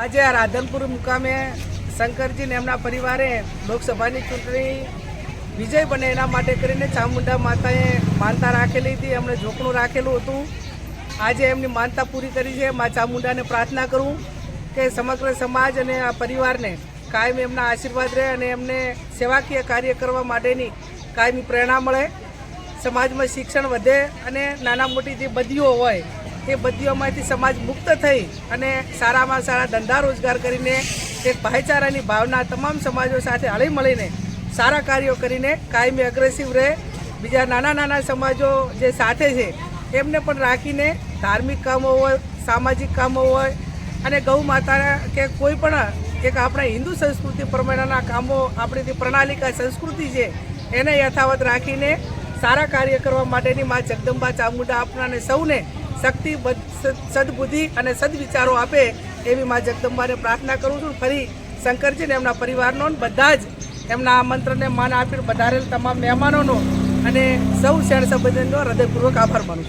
આજે આ રાધનપુર મુકામે શંકરજી ને એમના પરિવારે લોકસભાની ચૂંટણી વિજય બને એના માટે કરીને ચામુંડા માતાએ માનતા રાખેલી હતી. એમણે ઝોકણું રાખેલું હતું. આજે એમની માનતા પૂરી કરી છે. મા ચામુંડાને પ્રાર્થના કરું કે સમગ્ર સમાજ અને આ પરિવારને કાયમ એમના આશીર્વાદ રહે અને એમને સેવાકીય કાર્ય કરવા માટેની કાયમી પ્રેરણા મળે. સમાજમાં શિક્ષણ વધે અને નાના મોટી જે બદીઓ હોય એ બદીઓમાંથી સમાજ મુક્ત થઈ અને સારામાં સારા ધંધા રોજગાર કરીને એક ભાઈચારાની ભાવના તમામ સમાજો સાથે હળી મળીને સારા કાર્યો કરીને કાયમી અગ્રેસિવ રહે. બીજા નાના નાના સમાજો જે સાથે છે, એમને પણ રાખીને ધાર્મિક કામો હોય, સામાજિક કામો હોય અને ગૌ માતા કે કોઈ પણ એક આપણા હિન્દુ સંસ્કૃતિ પ્રમાણેના કામો આપણી જે પ્રણાલિકા સંસ્કૃતિ છે, એને યથાવત રાખીને સારા કાર્ય કરવા માટેની મા જગદંબા ચામુંડા આપણાને સૌને શક્તિ બદ- સદ- સદબુદ્ધિ અને સદવિચારો આપે એવી મા જગદંબાને પ્રાર્થના કરું છું. ફરી શંકરજીને એમના પરિવારનો બધા જ એમના આમંત્રણને માન આપીને વધારેલ તમામ મહેમાનોનો અને સૌ શેણ સંબંધીનો હૃદયપૂર્વક આભાર માનું છું.